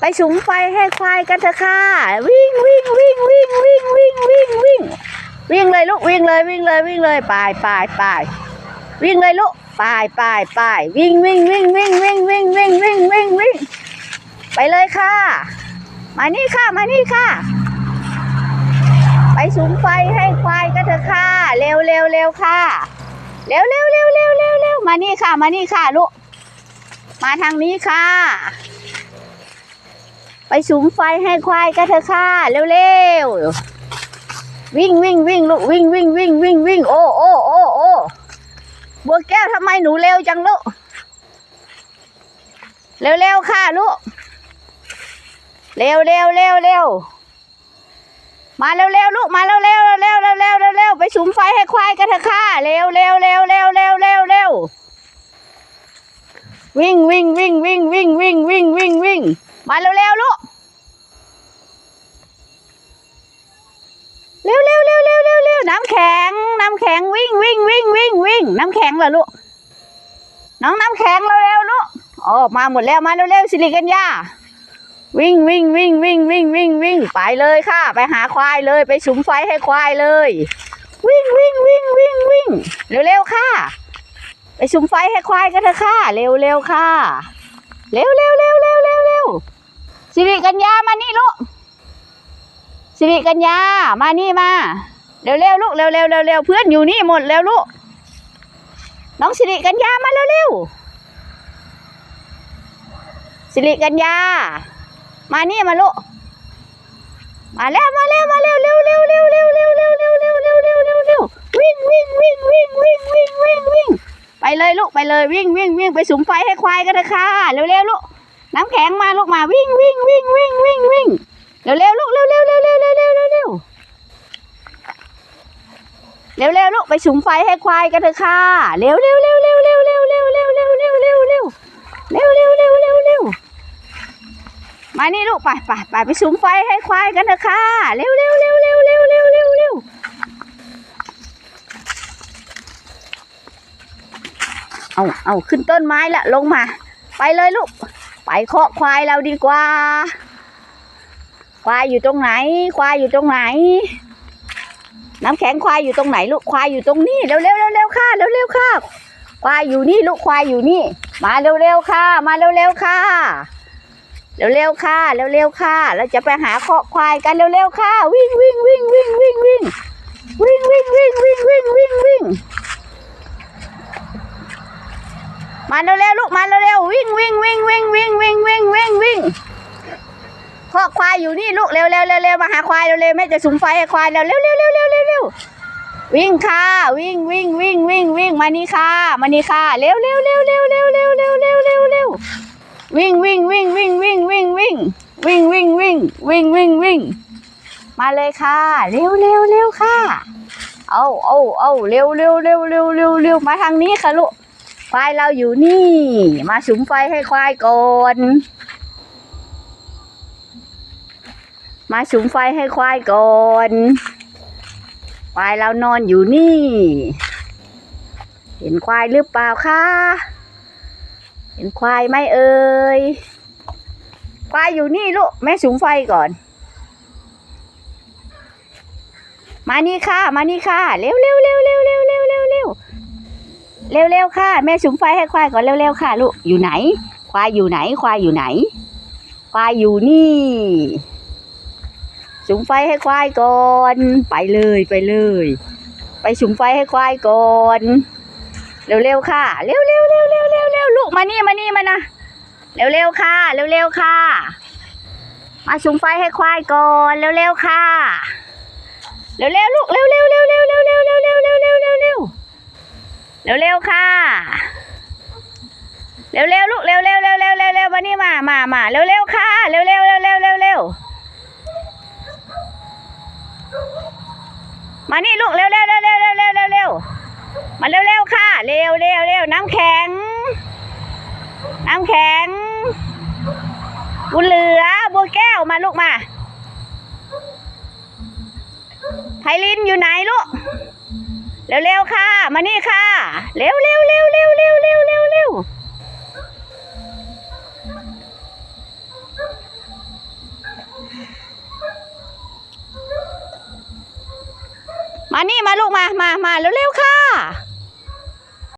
ไปสุมไฟให้ควายกันเถอะค่ะวิ่งวิ่งวิ่งวิ่งวิ่งวิ่งวิ่งวิ่งวิ่งเลยลูกวิ่งเลยวิ่งเลยวิ่งเลยไปไปไปวิ่งเลยลูกไปไปไปวิ่งวิ่งวิ่งวิ่งวิ่งวิ่งวิ่งวิ่งวิ่งวิ่งไปเลยค่ะ มานี่ค่ะมานี่ค่ะ ไปสุมไฟให้ควายกันเถอะค่ะ เร็วเร็วเร็วค่ะเร็วเร็วเร็วเร็วเร็วเร็วมานี่ค่ะ มานี่ค่ะลูกมาทางนี้ค่ะ ไปสุมไฟให้ควายกันเถอะค่ะเร็วเร็ววิ่งวิ่งวิ่งลูกวิ่งวิ่งวิ่งวิ่งวิ่งโอ้โอ้โอ้โอ้บัวแก้วทำไมหนูเร็วจังลูกเร็วเร็วค่ะลูกเร็วเร็วเร็วเร็วมาเร็วเร็วลูกมาเร็วเร็วเร็วเร็วเร็วเร็วเร็วไปสุมไฟให้ควายกันเถอะค่ะเร็วเร็วเร็วเร็วเร็วเร็วเร็ววิ่งวิ่งวิ่งวิ่งวิ่งวิ่งวิ่งวิ่งวิ่ง มาเร็วเร็วลูก เร็วเร็วเร็วเร็วเร็วเร็วน้ำแข็ง น้ำแข็งวิ่งวิ่งวิ่งวิ่งวิ่งน้ำแข็งเหรอลูก น้องน้ำแข็งเร็วเร็วลูกออกมาหมดแล้วมาเร็วเร็วสิริกัญญาวิ่งวิ่งวิ่งวิ่งวิ่งวิ่งวิ่งไปเลยค่ะ ไปหาควายเลยไปสุมไฟให้ควายเลย วิ่งวิ่งวิ่งวิ่งวิ่งเร็วๆค่ะ ไปสุมไฟให้ควายกันเถอะค่ะ เร็วเร็วๆค่ะ เร็วเร็วเร็วเร็วเร็วเร็ว สิริกัญญามานี่ลูกสิริกัญญามานี่มา เร็วเร็วลูกเร็วเร็วเร็วเร็วเพื่อนอยู่นี่หมดแล้วลูกน้องสิริกัญญามาเร็วเร็วสิริกัญญา มานี่มาลูกมาแล้วมาแล้วมาแล้วเร็วเร็วเร็วเร็วเร็วเร็วเร็วเร็วเร็วเร็วเร็วเร็ววิ่งวิ่งวิ่งวิ่งวิ่งวิ่งวิ่งวิ่งไปเลยลูกไปเลยวิ่งวิ่งวิ่งไปสุมไฟให้ควายกันเถอะคะเร็วเร็วลูก น้ำแข็งมาลูกมาวิ่งวิ่งวิ่งวิ่งวิ่งวิ่งเร็วเร็วลูกเร็วเร็วเร็วเร็วเร็วเร็วเร็วเร็วเร็วเร็วลูกไปสุมไฟให้ควายกันเถอะค่ะเร็วเร็วเร็วเร็วเร็วเร็วเร็วเร็วเร็วเร็วเร็วเร็วเร็วเร็วเร็วเร็วเร็วมานี่ลูกไปไปไปไปสุมไฟให้ควายกันเถอะค่ะเร็วเร็วเร็วเร็วเร็วเร็วเร็วเร็วเอาเอาขึ้นต้นไม้ละลงมา ไปเลยลูก ไปเคาะควายเราดีกว่า ควายอยู่ตรงไหน ควายอยู่ตรงไหน น้ำแข็งควายอยู่ตรงไหนลูกควายอยู่ตรงนี้เร็วเร็วเร็วเร็วค่ะเร็วเร็วค่ะ ควายอยู่นี่ลูกควายอยู่นี่ มาเร็วเร็วค่ะ มาเร็วเร็วค่ะเร็วๆค่ะเร็วๆค่ะ เราจะไปหาเคอกควายกันเร็วๆค่ะ วิ่งวิ่งวิ่งวิ่งวิ่งวิ่งวิ่งวิ่งวิ่งวิ่งวิ่งวิ่งวิ่ง มาเร็วๆลูกมาเร็วๆวิ่งวิ่งวิ่งวิ่งวิ่งวิ่งวิ่งวิ่งวิ่งคอควายอยู่นี่ลูกเร็วๆเร็วๆมาหาควายเร็วๆแม่จะสุมไฟให้ควายเร็วๆเร็วๆเร็วๆเร็วเร็วๆวิ่งค่ะวิ่งวิ่งวิ่งวิ่งวิ่งมานี่ค่ะมานี่ค่ะเร็วๆเร็วๆเร็วๆเร็วๆเร็วๆเร็วเร็วเร็วเร็ววิ่งวิ่งวิ่งวิ่งวิ่งวิ่งวิ่งวิ่งวิ่งวิ่งวิ่งวิ่งวิ่งมาเลยค่ะเร็วเร็วเร็วค่ะเอาเอาเอาเร็วเร็วเร็วเร็วเร็วเร็วมาทางนี้ค่ะลูก ควายเราอยู่นี่ มาสุมไฟให้ควายก่อน มาสุมไฟให้ควายก่อน ควายเรานอนอยู่นี่ เห็นควายหรือเปล่าคะ เห็นควายไหมเอ่ย ควายอยู่นี่ลูกแม่สุมไฟก่อน มานี่ค่ะ มานี่ค่ะ เร็วเร็วเร็ว เร็วเร็วค่ะ แม่สุมไฟให้ควายก่อนเร็วเร็วค่ะลูกอยู่ไหน ควายอยู่ไหน ควายอยู่ไหน ควายอยู่นี่ สุมไฟให้ควายก่อนไปเลยไปเลย ไปสุมไฟให้ควายก่อนเร็วๆค่ะ เร็วๆเร็วๆเร็วๆเร็วลูกมานี่มานี่มานะเร็วๆค่ะ เร็วๆค่ะ มาชุมไฟให้ควายก่อนเร็วๆค่ะเร็วๆลูกเร็วๆเร็วๆ วค่ะ เร็วๆลูกเร็วๆเร็วๆเร็วๆเร็วมานี่มามามาเร็วๆค่ะเร็วๆเร็วๆเร็วๆเร็วเร็วมานี่ลูกเร็วๆเร็วๆเร็วๆเร็วๆเร็วเร็วมาเร็วๆค่ะ เร็วเร็วเร็วน้ำแข็ง น้ำแข็งบุญเหลือบัวแก้วมาลูกมาไพลินอยู่ไหนลูก เร็วเร็วค่ะ มานี่ค่ะ เร็วเร็วเร็วเร็วเร็วเร็วเร็วเร็วมานี่มาลูกมามามาเร็วเร็วค่ะ